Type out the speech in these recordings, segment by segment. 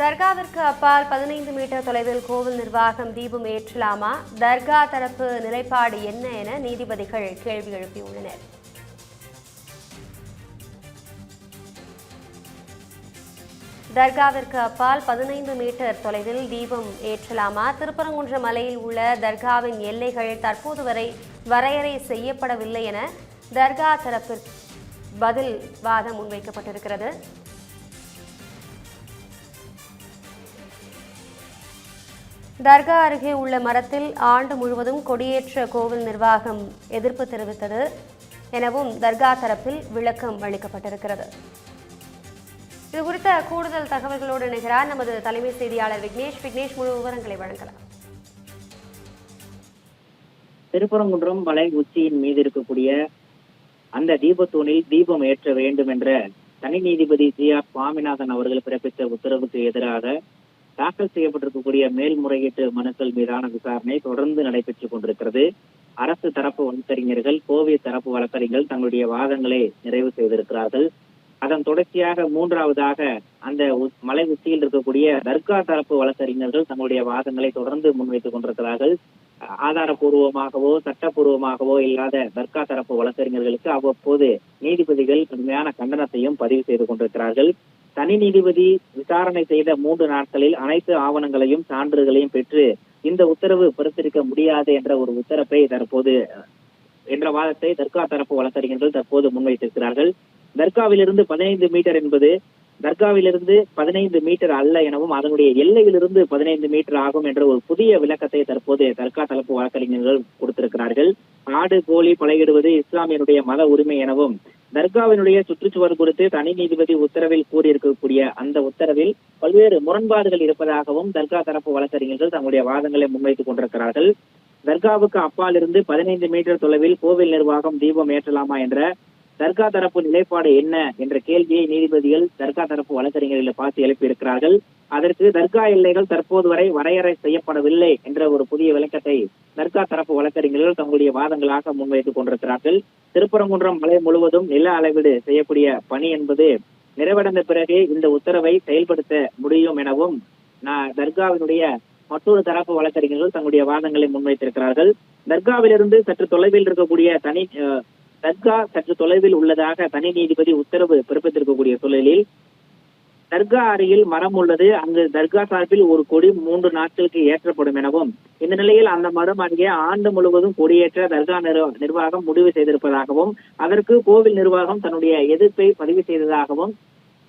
தர்காவிற்கு அப்பால் பதினைந்து மீட்டர் தொலைவில் கோவில் நிர்வாகம் தீபம் ஏற்றலாமா? தர்கா தரப்பு நிலைப்பாடு என்ன என நீதிபதிகள் கேள்வி எழுப்பியுள்ளனர். தர்காவிற்கு அப்பால் பதினைந்து மீட்டர் தொலைவில் தீபம் ஏற்றலாமா? திருப்பரங்குன்றம் மலையில் உள்ள தர்காவின் எல்லைகள் தற்போது வரை வரையறை செய்யப்படவில்லை என தர்கா தரப்பிற்கு பதில் வாதம் முன்வைக்கப்பட்டிருக்கிறது. தர்கா அருகே உள்ள மரத்தில் ஆண்டு முழுவதும் கொடியேற்ற கோவில் நிர்வாகம் எதிர்ப்பு தெரிவித்தது எனவும் தர்கா தரப்பில் விளக்கம் அளிக்கப்பட்டிருக்கிறது. இது குறித்த கூடுதல் தகவல்களோடு இணைகிறார் நமது தலைமை செய்தியாளர் விக்னேஷ். விக்னேஷ் முழு விவரங்களை வழங்கலாம். திருப்பரங்குன்றம் மலை உச்சியின் மீது இருக்கக்கூடிய அந்த தீபத்தூணில் தீபம் ஏற்ற வேண்டும் என்ற தனி நீதிபதி ஜி ஆர் சுவாமிநாதன் அவர்கள் பிறப்பித்த உத்தரவுக்கு எதிராக தாக்கல் செய்யப்பட்டிருக்கக்கூடிய மேல்முறையீட்டு மனுக்கள் மீதான விசாரணை தொடர்ந்து நடைபெற்றுக் கொண்டிருக்கிறது. அரசு தரப்பு வழக்கறிஞர்கள் கோவை தரப்பு வழக்கறிஞர்கள் தங்களுடைய வாதங்களை நிறைவு செய்திருக்கிறார்கள். அதன் தொடர்ச்சியாக மூன்றாவதாக அந்த மலை உச்சியில் இருக்கக்கூடிய தர்கா தரப்பு வழக்கறிஞர்கள் தங்களுடைய வாதங்களை தொடர்ந்து முன்வைத்துக் கொண்டிருக்கிறார்கள். ஆதாரபூர்வமாகவோ சட்டப்பூர்வமாகவோ இல்லாத தர்கா தரப்பு வழக்கறிஞர்களுக்கு அவ்வப்போது நீதிபதிகள் கடுமையான கண்டனத்தையும் பதிவு செய்து கொண்டிருக்கிறார்கள். தனி நீதிபதி விசாரணை செய்த மூன்று நாட்களில் அனைத்து ஆவணங்களையும் சான்றுகளையும் பெற்று இந்த உத்தரவு பிறத்திருக்க முடியாது என்ற ஒரு உத்தரவை தற்போது என்ற வாதத்தை தர்கா தரப்பு வழக்கறிஞர்கள் தற்போது முன்வைத்திருக்கிறார்கள். தர்காவிலிருந்து பதினைந்து மீட்டர் என்பது தர்காவிலிருந்து பதினைந்து மீட்டர் அல்ல எனவும் அதனுடைய எல்லையிலிருந்து பதினைந்து மீட்டர் ஆகும் என்ற ஒரு புதிய விளக்கத்தை தற்போது தர்கா தரப்பு வழக்கறிஞர்கள் கொடுத்திருக்கிறார்கள். ஆடு கோழி பழகிடுவது இஸ்லாமியனுடைய மத உரிமை எனவும் தர்காவினுடைய சுற்றுச்சுவர் குறித்து தனி நீதிபதி உத்தரவில் கூறியிருக்கக்கூடிய அந்த உத்தரவில் பல்வேறு முரண்பாடுகள் இருப்பதாகவும் தர்கா தரப்பு வழக்கறிஞர்கள் தங்களுடைய வாதங்களை முன்வைத்துக் கொண்டிருக்கிறார்கள். தர்காவுக்கு அப்பால் இருந்து பதினைந்து மீட்டர் தொலைவில் கோவில் நிர்வாகம் தீபம் ஏற்றலாமா என்ற தர்கா தரப்பு நிலைப்பாடு என்ன என்ற கேள்வியை நீதிபதிகள் தர்கா தரப்பு வழக்கறிஞர்களை பார்த்து எழுப்பியிருக்கிறார்கள். அதற்கு தர்கா எல்லைகள் தற்போது வரை வரையறை செய்யப்படவில்லை என்ற ஒரு புதிய விளக்கத்தை தர்கா தரப்பு வழக்கறிஞர்கள் தங்களுடைய வாதங்களாக முன்வைத்துக் கொண்டிருக்கிறார்கள். திருப்பரங்குன்றம் மலை முழுவதும் நில அளவீடு செய்யக்கூடிய பணி என்பது நிறைவடைந்த பிறகே இந்த உத்தரவை செயல்படுத்த முடியும் எனவும் நான் தர்காவினுடைய மற்றொரு தரப்பு வழக்கறிஞர்கள் தங்களுடைய வாதங்களை முன்வைத்திருக்கிறார்கள். தர்காவிலிருந்து சற்று தொலைவில் இருக்கக்கூடிய தனி அஹ், தர்கா சற்று தொலைவில் உள்ளதாக தனி நீதிபதி உத்தரவு பிறப்பித்திருக்கக்கூடிய சூழலில் தர்கா அருகில் மரம் உள்ளது. அங்கு தர்கா சார்பில் ஒரு கொடி மூன்று நாட்களுக்கு ஏற்றப்படும் எனவும் இந்த நிலையில் அந்த மரம் அருகே ஆண்டு முழுவதும் கொடியேற்ற தர்கா நிர்வாகம் முடிவு செய்திருப்பதாகவும் அதற்கு கோவில் நிர்வாகம் தன்னுடைய எதிர்ப்பை பதிவு செய்ததாகவும்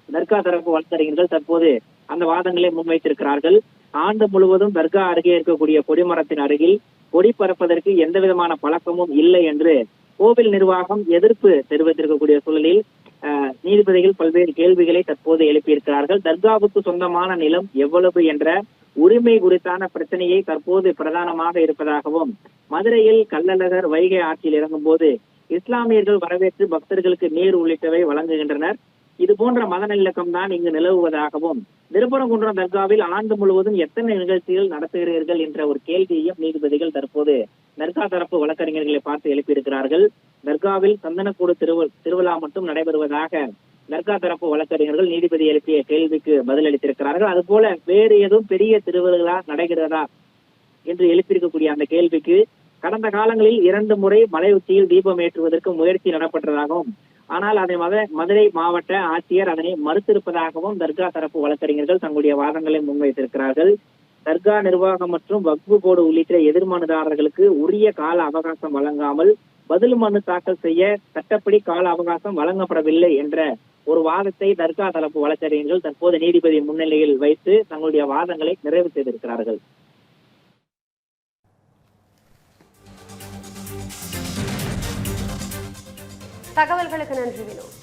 தர்கா தரப்பு வழக்கறிஞர்கள் தற்போது அந்த வாதங்களை முன்வைத்திருக்கிறார்கள். ஆண்டு முழுவதும் தர்கா அருகே இருக்கக்கூடிய கொடிமரத்தின் அருகில் கொடி பறப்பதற்கு எந்த விதமான பழக்கமும் இல்லை என்று கோவில் நிர்வாகம் எதிர்ப்பு தெரிவித்திருக்கக்கூடிய சூழலில் நீதிபதிகள் பல்வேறு கேள்விகளை தற்போது எழுப்பியிருக்கிறார்கள். தர்காவுக்கு சொந்தமான நிலம் எவ்வளவு என்ற உரிமை குறித்தான பிரச்சனையை தற்போது பிரதானமாக இருப்பதாகவும் மதுரையில் கள்ளழகர் வைகை ஆற்றில் இறங்கும் போது இஸ்லாமியர்கள் வரவேற்று பக்தர்களுக்கு நீர் உள்ளிட்டவை வழங்குகின்றனர். இது போன்ற மத நல்லிணக்கம் தான் இங்கு நிலவுவதாகவும் திருப்பரங்குன்றம் தர்காவில் ஆண்டு முழுவதும் எத்தனை நிகழ்ச்சிகள் நடத்துகிறீர்கள் என்ற ஒரு கேள்வியையும் நீதிபதிகள் தற்போது தர்கா தரப்பு வழக்கறிஞர்களை பார்த்து எழுப்பியிருக்கிறார்கள். தர்காவில் சந்தனக்கூடு திருவி திருவிழா மட்டும் நடைபெறுவதாக தர்கா தரப்பு வழக்கறிஞர்கள் நீதிபதி எழுப்பிய கேள்விக்கு பதிலளித்திருக்கிறார்கள். அதுபோல வேறு எதுவும் பெரிய திருவிழா நடைகிறதா என்று எழுப்பியிருக்கக்கூடிய அந்த கேள்விக்கு கடந்த காலங்களில் இரண்டு முறை மலை உச்சியில் தீபம் ஏற்றுவதற்கு முயற்சி நடப்பட்டதாகவும் ஆனால் அதை மத மதுரை மாவட்ட ஆட்சியர் அதனை மறுத்திருப்பதாகவும் தர்கா தரப்பு வழக்கறிஞர்கள் தங்களுடைய வாதங்களை முன்வைத்திருக்கிறார்கள். தர்கா நிர்வாகம் மற்றும் வக்பு போர்டு உள்ளிட்ட எதிர்மனுதாரர்களுக்கு உரிய கால அவகாசம் வழங்காமல் பதில் மனு தாக்கல் செய்ய சட்டப்படி கால அவகாசம் வழங்கப்படவில்லை என்ற ஒரு வாதத்தை தர்கா தரப்பு வழக்கறிஞர்கள் தற்போது நீதிபதி முன்னிலையில் வைத்து தங்களுடைய வாதங்களை நிறைவு செய்திருக்கிறார்கள். தகவல்களுக்கு நன்றி வினோத்.